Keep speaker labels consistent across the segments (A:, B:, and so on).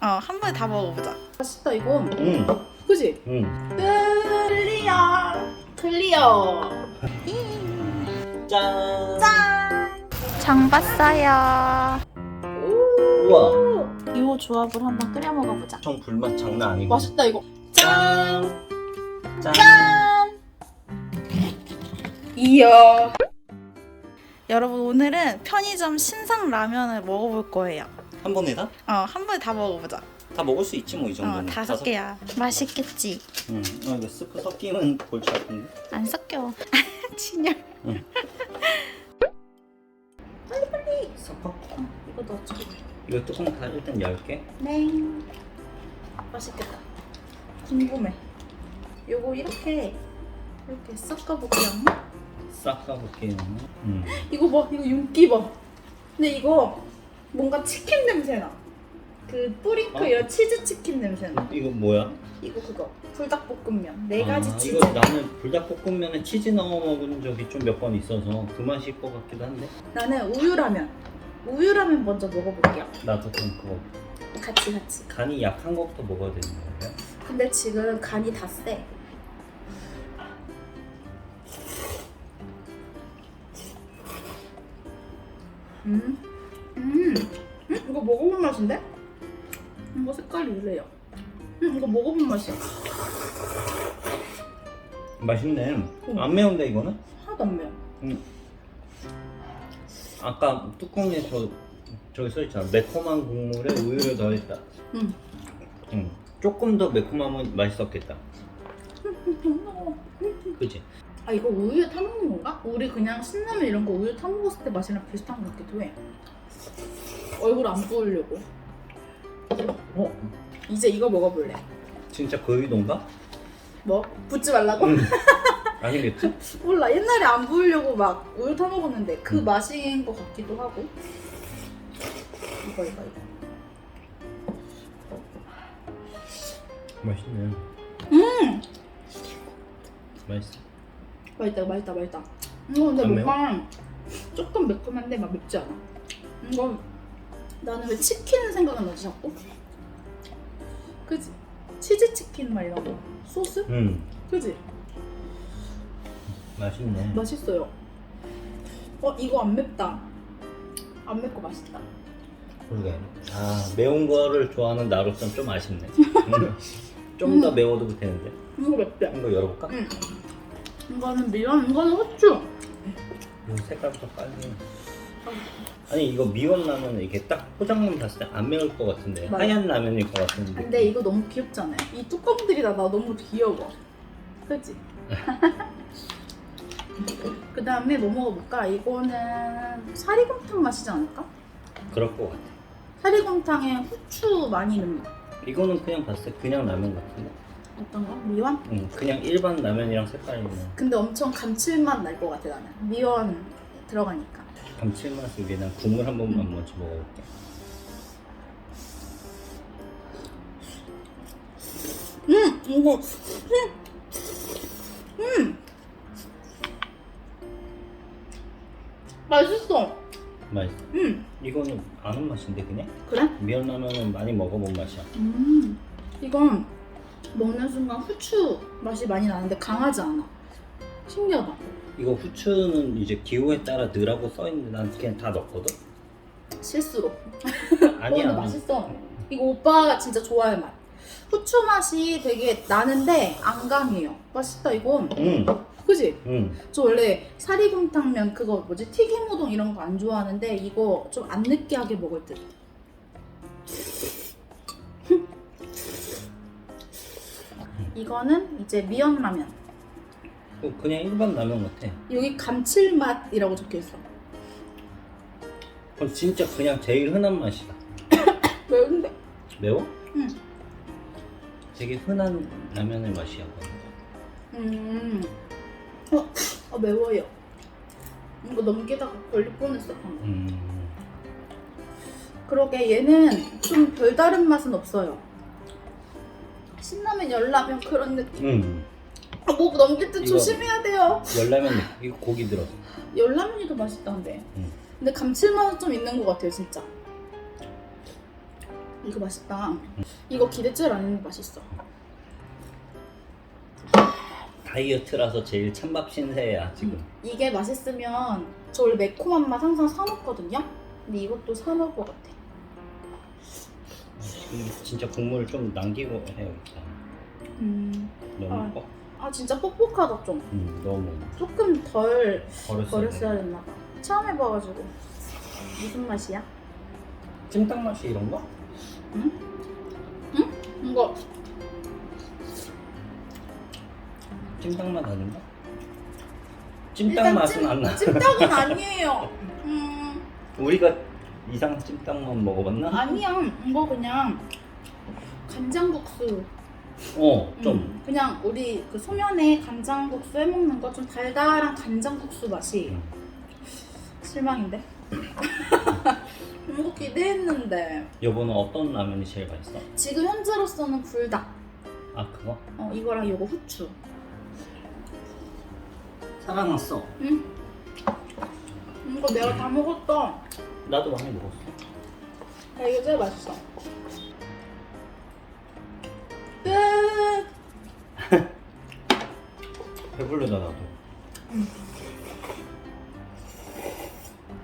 A: 어, 한 번에 다 먹어보자. 맛있다, 이거.
B: 응,
A: 그지?
B: 응.
A: 클리어. 클리어.
B: 짠.
A: 짠. 장 봤어요.
B: 우와.
A: 이 조합을 한번 끓여 먹어보자.
B: 청 불맛 장난 아니고.
A: 맛있다, 이거.
B: 짠. 짠.
A: 짠! 이야. 여러분 오늘은 편의점 신상 라면을 먹어볼 거예요.
B: 한 번에 다?
A: 어, 한 번에 다 먹어보자.
B: 다 먹을 수 있지 뭐 이
A: 어,
B: 정도는.
A: 다섯 개야. 맛있겠지?
B: 응. 어 이거 스프 섞이면 골치 아픈데.
A: 안 섞여. 친열.
B: 섞어.
A: 이거 넣어줘.
B: 이거 뚜껑 다 일단 열게.
A: 네. 맛있겠다. 궁금해. 요거 이렇게 이렇게 섞어볼게요.
B: 싹가볼게요. 응.
A: 이거 봐, 이거 윤기 봐. 근데 이거 뭔가 치킨 냄새 나. 그 뿌링클
B: 어?
A: 이런 치즈 치킨 냄새 나.
B: 이거 뭐야?
A: 이거 그거 불닭볶음면 네 가지
B: 아,
A: 치즈.
B: 이거 나는 불닭볶음면에 치즈 넣어 먹은 적이 좀 몇 번 있어서 그 맛일 것 같기도 한데.
A: 나는 우유라면. 우유라면 먼저 먹어볼게요.
B: 나도 그럼 그거
A: 같이 같이.
B: 간이 약한 것부터 먹어야 되는 거예요?
A: 근데 지금 간이 다 세. 음, 음, 음, 이거 먹어본 맛인데? 이거 색깔이 이래요. 음, 이거 먹어본 맛이야.
B: 맛있네.
A: 응.
B: 안 매운데 이거는?
A: 하나도 안 매워.
B: 아까 뚜껑에 저 저기 써 있잖아. 매콤한 국물에 우유를 더했다.
A: 음.
B: 응. 조금 더 매콤하면 맛있었겠다. 그지?
A: 아 이거 우유에 타 먹는 건가? 우리 그냥 신라면 이런 거 우유 타 먹었을 때 맛이랑 비슷한 것 같기도 해. 얼굴 안 부으려고.
B: 어?
A: 이제 이거 먹어볼래.
B: 진짜 그 의도인가?
A: 뭐? 붓지 말라고?
B: 응. 아니겠지?
A: 몰라 옛날에 안 부으려고 막 우유 타 먹었는데 그
B: 음.
A: 맛인 것 같기도 하고 이거 이거 이거
B: 맛있네.
A: 음
B: 맛있어.
A: 맛있다 맛있다 맛있다 이거 근데
B: 안 매워?
A: 뭔가 조금 매콤한데 막 맵지 않아 이거 나는 왜 치킨 생각은 나지 자꾸 그지 치즈 치킨 막 이런 거 소스
B: 응.
A: 그지
B: 맛있네.
A: 맛있어요 어 이거 안 맵다 안 맵고 맛있다
B: 그러게. 아 매운 거를 좋아하는 나로서는 좀 아쉽네. 좀더
A: 음.
B: 매워도 되는데.
A: 이거 맵대
B: 이거 열어볼까?
A: 응. 이거는 미원, 이거는 후추.
B: 이 색깔부터 빨리. 아니 이거 미원 라면 이게 딱 포장만 봤을 때 안 매울 것 같은데
A: 맞아.
B: 하얀 라면일 것 같은데.
A: 근데 이거 너무 귀엽잖아요. 이 뚜껑들이 다 나 너무 귀여워. 그치? 그 다음에 뭐 먹어볼까? 이거는 사리곰탕 맛이지 않을까?
B: 그럴 것 같아.
A: 사리곰탕에 후추 많이 넣는 맛.
B: 이거는 그냥 봤을 때 그냥 라면 같은데.
A: 어떤 거? 미원?
B: 응, 그냥 일반 라면이랑 색깔이 있는
A: 근데 엄청 감칠맛 날 것 같아 나는. 미원 들어가니까.
B: 감칠맛을 위해 난 국물 한 번만 먼저 먹어볼게.
A: 음! 이거 음! 음! 맛있어.
B: 맛있어.
A: 음!
B: 이거는 아는 맛인데 그냥?
A: 그래?
B: 미원 라면은 많이 먹어본 맛이야.
A: 음, 이건 먹는 순간 후추 맛이 많이 나는데 강하지 않아. 신기하다.
B: 이거 후추는 이제 기호에 따라 넣으라고 써있는데 난 그냥 다 넣거든?
A: 실수로.
B: 아니야.
A: 어, 근데 맛있어. 이거 오빠가 진짜 좋아할 맛. 후추 맛이 되게 나는데 안 강해요. 맛있다 이거.
B: 응,
A: 그지?
B: 응.
A: 저 원래 사리곰탕면 그거 뭐지 튀김 우동 이런 거 안 좋아하는데 이거 좀 안 느끼하게 먹을 듯. 이거는 이제 미연라면.
B: 어, 그냥 일반 라면 같아.
A: 여기 감칠맛이라고 적혀 있어.
B: 그럼 진짜 그냥 제일 흔한 맛이다.
A: 매운데?
B: 매워?
A: 응.
B: 되게 흔한 라면의 맛이야. 그건.
A: 음. 어, 어 매워요. 이거 넘기다가 걸릴 뻔했어 방금.
B: 음,
A: 그러게 얘는 좀 별다른 맛은 없어요. 신라면 열라면 그런 느낌.
B: 음.
A: 아, 목 넘길 때
B: 이거-
A: 조심해야 돼요.
B: 열라면 이거 고기 들어서.
A: 열라면이 더 맛있다는데.
B: 음.
A: 근데 감칠맛은 좀 있는 것 같아요 진짜. 이거 맛있다. 이거 기대치를 안 했는데 맛있어.
B: 다이어트라서 제일 찬밥 신세야 지금.
A: 이게 맛있으면 저 원래 매콤한 맛 항상 사 먹거든요. 근데 이것도 사 먹을 것 같아.
B: 진짜 국물을 좀 남기고 해야겠다.
A: 음,
B: 너무
A: 아.
B: 뻑.
A: 아 진짜 뻑뻑하다 좀.
B: 음, 너무
A: 조금 덜
B: 버렸어야.
A: 됐나 봐. 처음 해봐가지고 무슨 맛이야?
B: 찜닭 맛이 이런 거?
A: 이거
B: 찜닭 맛 아닌가? 찜닭
A: 일단
B: 맛은
A: 찜-
B: 안 나.
A: 찜닭은 아니에요. 음,
B: 우리가 이상한 찜닭만 먹어봤나?
A: 아니야. 이거 그냥 간장국수.
B: 어, 좀.
A: 음, 그냥 우리 그 소면에 간장국수 해 먹는 거 좀 달달한 간장국수 맛이
B: 음.
A: 실망인데. 이거 기대했는데
B: 여보는 어떤 라면이 제일 맛있어?
A: 지금 현재로서는 불닭.
B: 아 그거?
A: 어 이거랑 이거 후추.
B: 사랑했어.
A: 응? 이거 내가 다 먹었다.
B: 나도 많이 먹었어.
A: 야, 이게 제일 맛있어.
B: 배부르다 나도.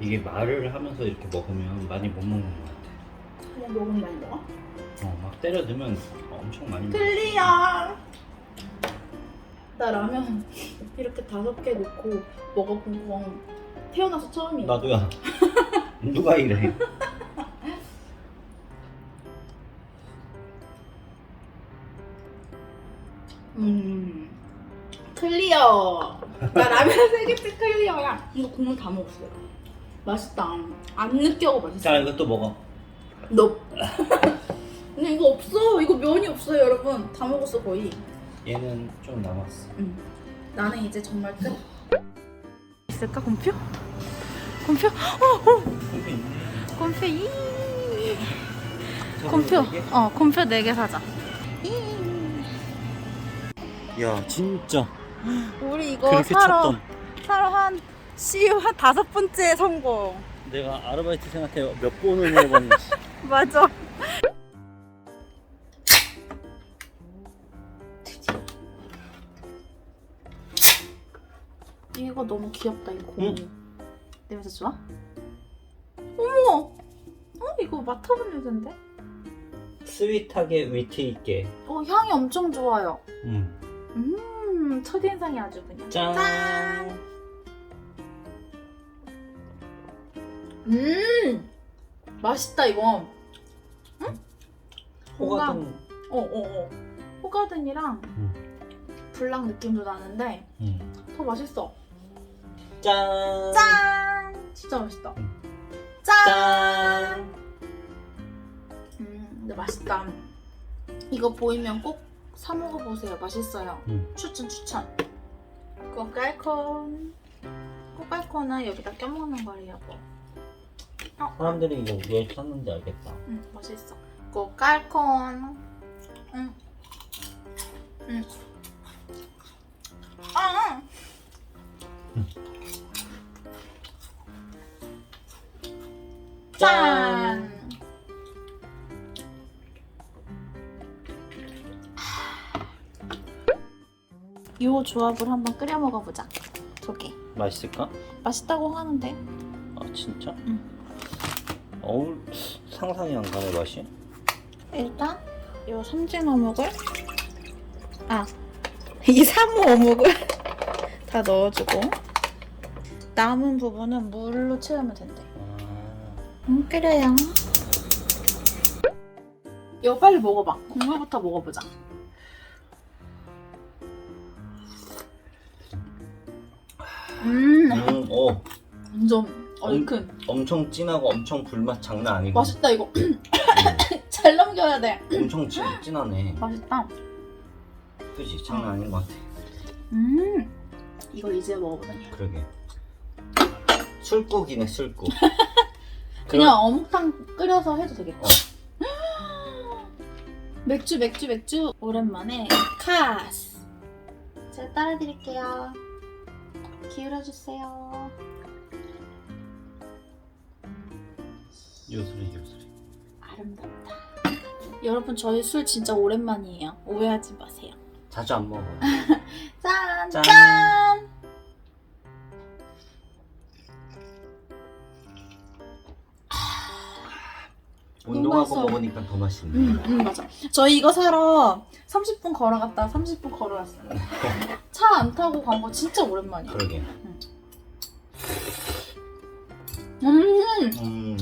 B: 이게 말을 하면서 이렇게 먹으면 많이 못 먹는 것 같아.
A: 그냥 먹으면 많이 먹어?
B: 어, 막 때려들면 엄청 많이 먹어.
A: 클리어. 나 라면 이렇게 다섯 개 넣고 먹어본 건 태어나서 처음이야.
B: 나도야. 누가 이래?
A: 음. 클리어. 나 라면 세 개째 클리어야. 이거 국물 다 먹었어. 맛있다. 안 느껴고 맛있어.
B: 자 이것도 먹어.
A: 너. 근데 이거 없어. 이거 면이 없어요, 여러분. 다 먹었어 거의.
B: 얘는 좀 남았어.
A: 응. 나는 이제 정말 끝. 있을까 곰표? 곰표?
B: 고기 있네.
A: 곰표 이.
B: 저거
A: 곰표.
B: 이게?
A: 어, 곰표 4개 사자.
B: 야 진짜
A: 우리 이거
B: 그렇게
A: 사러
B: 쳤던.
A: 사러 한 CU 한 다섯 번째 성공.
B: 내가 아르바이트 생활해 몇 번을 해봤는지.
A: 맞아. 이거 너무 귀엽다 이 곰. 냄새 좋아? 어머! 어 이거 맡아본 냄새인데?
B: 스윗하게 위트 있게.
A: 어 향이 엄청 좋아요.
B: 음.
A: 음 첫인상이 아주 그냥.
B: 짠.
A: 음 맛있다 이거.
B: 호가든.
A: 어어어. 호가든이랑
B: 음.
A: 불닭 느낌도 나는데
B: 음.
A: 더 맛있어.
B: 짠.
A: 짠! 진짜 맛있다.
B: 음.
A: 짠!
B: 짠.
A: 음, 근데 맛있다. 이거 보이면 꼭 사 먹어보세요. 맛있어요.
B: 음.
A: 추천 추천. 꼬깔콘. 꼬깔콘은 여기다 껴먹는 거예요. 뭐. 어,
B: 사람들이 이거 왜 샀는지 알겠다.
A: 음, 맛있어. 꼬깔콘. 음. 음. 아! 짠! 이 조합을 한번 끓여 먹어보자. 두 개.
B: 맛있을까?
A: 맛있다고 하는데.
B: 아 진짜?
A: 응.
B: 어울 상상이 안 가네 맛이.
A: 일단 이 삼진 어묵을 아 이 사무 어묵을 다 넣어주고 남은 부분은 물로 채우면 된대.
B: 아.
A: 음 끓여요. 이거 빨리 먹어봐. 국물부터 먹어보자. 음
B: 음, 어,
A: 완전 얼큰.
B: 엄청 진하고 엄청 불맛 장난 아니고.
A: 맛있다 이거. 잘 넘겨야 돼.
B: 엄청 진, 진하네.
A: 맛있다.
B: 그지? 장난 아닌 것 같아.
A: 음 이거 이제 먹어보다니.
B: 그러게. 술국이네 술국.
A: 그냥 어묵탕 끓여서 해도 되겠다.
B: 어.
A: 맥주, 맥주, 맥주. 오랜만에 카스. 제가 따라 드릴게요. 기울여주세요.
B: 요술이 요술이.
A: 아름답다. 여러분 저희 술 진짜 오랜만이에요. 오해하지 마세요.
B: 자주 안 먹어.
A: 짠!
B: 짠.
A: 짠!
B: 운동하고. 먹으니까 더 맛있네.
A: 음, 음 맞아. 저희 이거 사러 30분 걸어갔다 30분 걸어왔어요. 차 안 타고 간 거 진짜 오랜만이야.
B: 그러게.
A: 음,
B: 음.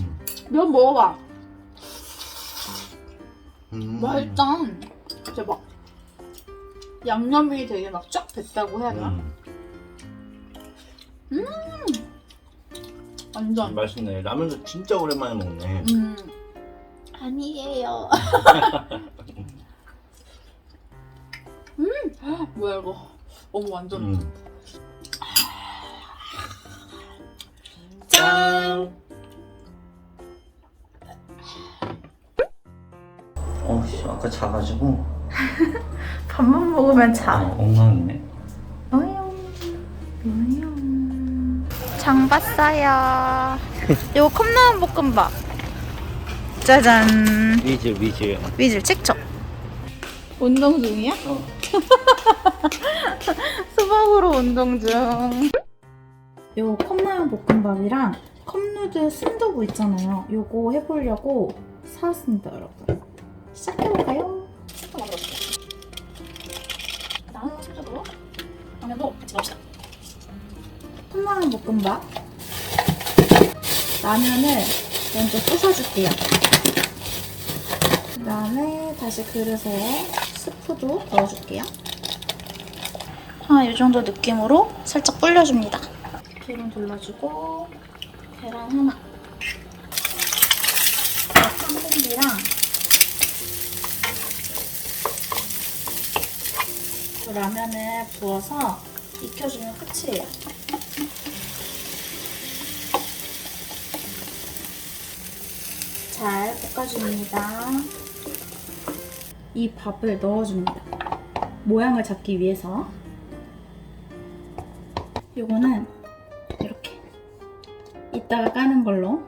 A: 면 먹어봐.
B: 음.
A: 맛있다. 대박. 양념이 되게 막 쫙 됐다고 해야 되나?
B: 음.
A: 완전.
B: 맛있네. 라면도 진짜 오랜만에 먹네.
A: 음. 아니에요. 음, 뭐야 이거? 어머 완전.
B: 음.
A: 짠.
B: 어, 씨, 아까 자가지고
A: 밥만 먹으면
B: 어,
A: 자.
B: 엉망이네.
A: 장 봤어요. 이거 컵라면 볶음밥. 짜잔.
B: 위즐, 위즐.
A: 위즐 책쳐. 운동 중이야?
B: 어.
A: 수박으로 운동 중. 요 컵라면 볶음밥이랑 컵누들 순두부 있잖아요. 요거 해보려고 사왔습니다, 여러분. 시작해볼까요? 나는 순두부, 라면도 같이 넣읍시다. 컵라면 볶음밥. 라면을 먼저 부숴줄게요. 그 다음에 다시 그릇에 스프도 넣어줄게요. 아, 이 정도 느낌으로 살짝 불려줍니다. 기름 둘러주고 계란 하나. 쌍공기랑 그 라면을 부어서 익혀주면 끝이에요. 잘 볶아줍니다. 이 밥을 넣어줍니다. 모양을 잡기 위해서. 요거는 이렇게 이따가 까는 걸로.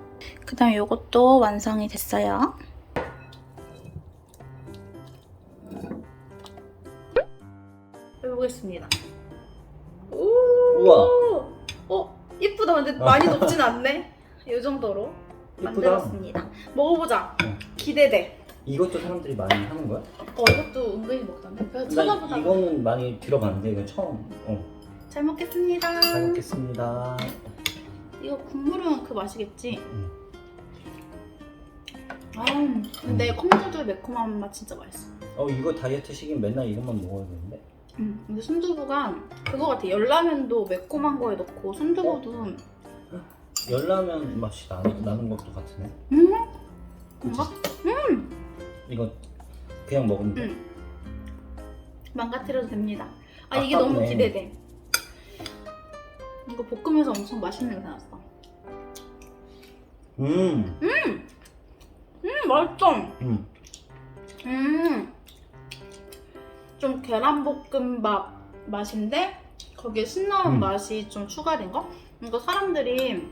A: 그 다음 요것도 완성이 됐어요. 해보겠습니다.
B: 우와.
A: 어, 이쁘다. 근데 많이 녹진 않네. 이 정도로
B: 예쁘다.
A: 만들었습니다. 먹어보자.
B: 응.
A: 기대돼.
B: 이것도 사람들이 많이 하는 거야?
A: 어, 이것도 은근히 먹던데. 그래서
B: 나
A: 찾아보다가
B: 이거는 많이 들어봤는데 이거 처음. 어.
A: 잘 먹겠습니다.
B: 잘 먹겠습니다.
A: 이거 국물은 그 맛이겠지?
B: 음.
A: 아, 근데 콩누들 매콤한 맛 진짜 맛있어.
B: 어 이거 다이어트식인 맨날 이것만 먹어야 되는데.
A: 음, 근데 순두부가 그거 같아. 열라면도 매콤한 거에 넣고 순두부도
B: 열라면 맛이 나, 나는 것도 같으네.
A: 음,
B: 그치? 이거 그냥 먹으면 돼.
A: 음. 망가뜨려도 됩니다. 아 이게
B: 아깝네.
A: 너무 기대돼. 이거 볶으면서 엄청 맛있는 냄새 났어.
B: 음.
A: 음, 맛있어.
B: 음.
A: 음, 좀 계란볶음밥 맛인데 거기에 신나는
B: 음.
A: 맛이 좀 추가된 거? 이거 사람들이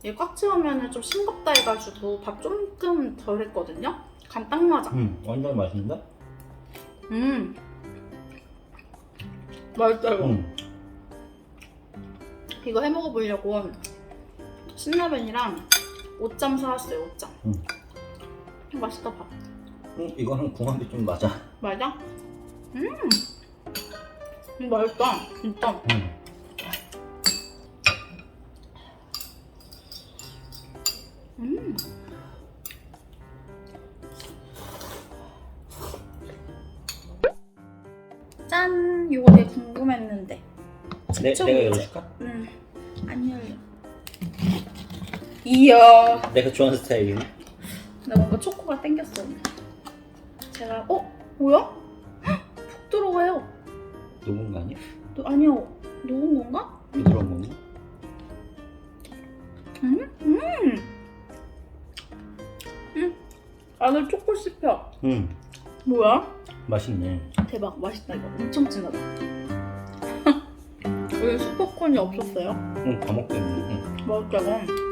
A: 이게 꽉 채우면 좀 싱겁다 해가지고 밥 조금 덜 했거든요? 간 딱 맞아.
B: 음. 완전 맛있는데?
A: 음. 맛있다 이거.
B: 음.
A: 이거 해 먹어보려고 신라면이랑 5점 사왔어요 5점.
B: 음.
A: 맛있다 밥.
B: 음. 이거 한 궁합이 좀 맞아.
A: 맞아? 음. 음 맛있다 진짜.
B: 음.
A: 음.
B: 내, 내가. 열어줄까?
A: 음, 안 열려. 이야.
B: 내가 좋아하는 스타일이네.
A: 나 뭔가 초코가 땡겼어. 제가, 어? 뭐야? 헉, 푹 들어가요.
B: 녹은 거 아니야?
A: 너, 아니요. 녹은 건가?
B: 부드러운 건가?
A: 음? 음! 음! 안을 초코 씹혀.
B: 음.
A: 뭐야?
B: 맛있네.
A: 대박 맛있다 이거 엄청 진하다 왜 스포콘이 없었어요?
B: 응, 다 먹고 있네. 응.
A: 맛있다고